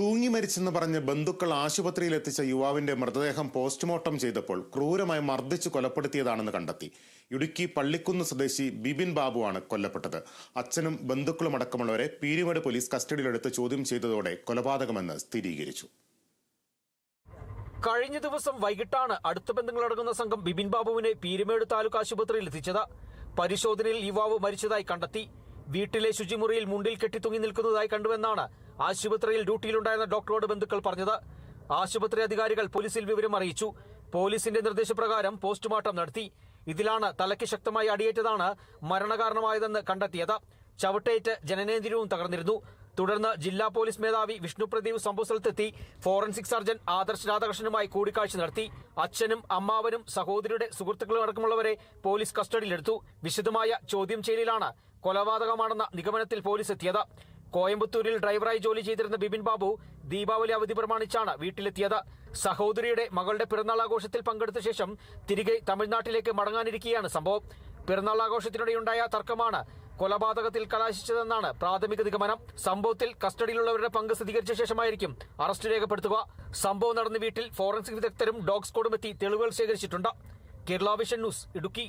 തൂങ്ങി മരിച്ചെന്ന് പറഞ്ഞ് ബന്ധുക്കൾ ആശുപത്രിയിൽ എത്തിച്ച യുവാവിന്റെ മൃതദേഹം പോസ്റ്റ്മോർട്ടം ചെയ്തപ്പോൾ ക്രൂരമായി മർദ്ദിച്ച് കൊലപ്പെടുത്തിയതാണെന്ന് കണ്ടെത്തി. ഇടുക്കി പള്ളിക്കുന്ന് സ്വദേശി ബിബിൻ ബാബുവാണ് കൊല്ലപ്പെട്ടത്. അച്ഛനും ബന്ധുക്കളും അടക്കമുള്ളവരെ പീരിമേട് പോലീസ് കസ്റ്റഡിയിലെടുത്ത് ചോദ്യം ചെയ്തതോടെ കൊലപാതകമെന്ന് സ്ഥിരീകരിച്ചു. കഴിഞ്ഞ ദിവസം വൈകിട്ടാണ് അടുത്ത ബന്ധങ്ങളടങ്ങുന്ന സംഘം ബിബിൻ ബാബുവിനെ പീരുമേട് താലൂക്ക് ആശുപത്രിയിൽ എത്തിച്ചത്. പരിശോധനയിൽ യുവാവ് മരിച്ചതായി കണ്ടെത്തി. വീട്ടിലെ ശുചിമുറിയിൽ മുണ്ടിൽ കെട്ടിത്തൂങ്ങി നിൽക്കുന്നതായി കണ്ടുവെന്നാണ് ആശുപത്രിയിൽ ഡ്യൂട്ടിയിലുണ്ടായിരുന്ന ഡോക്ടറോട് ബന്ധുക്കൾ പറഞ്ഞത്. ആശുപത്രി അധികാരികൾ പോലീസിൽ വിവരം അറിയിച്ചു. പോലീസിന്റെ നിർദ്ദേശപ്രകാരം പോസ്റ്റ്മോർട്ടം നടത്തി. ഇതിലാണ് തലയ്ക്ക് ശക്തമായി അടിയേറ്റതാണ് മരണകാരണമായതെന്ന് കണ്ടെത്തിയത്. ചവിട്ടേറ്റ് ജനനേന്ദ്രിയവും തകർന്നിരുന്നു. തുടർന്ന് ജില്ലാ പോലീസ് മേധാവി വിഷ്ണു പ്രദീപ് സംഭവസ്ഥലത്തെത്തി. ഫോറൻസിക് സർജൻ ആദർശ് രാധാകൃഷ്ണനുമായി കൂടിക്കാഴ്ച നടത്തി. അച്ഛനും അമ്മാവനും സഹോദരിയുടെ സുഹൃത്തുക്കളും അടക്കമുള്ളവരെ പോലീസ് കസ്റ്റഡിയിലെടുത്തു. വിശദമായ ചോദ്യം ചെയ്യലിലാണ് കൊലപാതകമാണെന്ന നിഗമനത്തിൽ പോലീസ് എത്തിയത് കോയമ്പത്തൂരിൽ ഡ്രൈവറായി ജോലി ചെയ്തിരുന്ന ബിപിൻ ബാബു ദീപാവലി അവധി പ്രമാണിച്ചാണ് വീട്ടിലെത്തിയത്. സഹോദരിയുടെ മകളുടെ പിറന്നാൾ ആഘോഷത്തിൽ പങ്കെടുത്ത ശേഷം തിരികെ തമിഴ്നാട്ടിലേക്ക് മടങ്ങാനിരിക്കുകയാണ് സംഭവം. പിറന്നാൾ ആഘോഷത്തിനിടെയുണ്ടായ തർക്കമാണ് കൊലപാതകത്തിൽ കലാശിച്ചതെന്നാണ് പ്രാഥമിക നിഗമനം. സംഭവത്തിൽ കസ്റ്റഡിയിലുള്ളവരുടെ പങ്ക് സ്ഥിരീകരിച്ച ശേഷമായിരിക്കും അറസ്റ്റ് രേഖപ്പെടുത്തുക. സംഭവം നടന്ന വീട്ടിൽ ഫോറൻസിക് വിദഗ്ധരും ഡോഗ് സ്ക്വാഡും എത്തി തെളിവുകൾ ശേഖരിച്ചിട്ടുണ്ട്. Kerala vision news Idukki.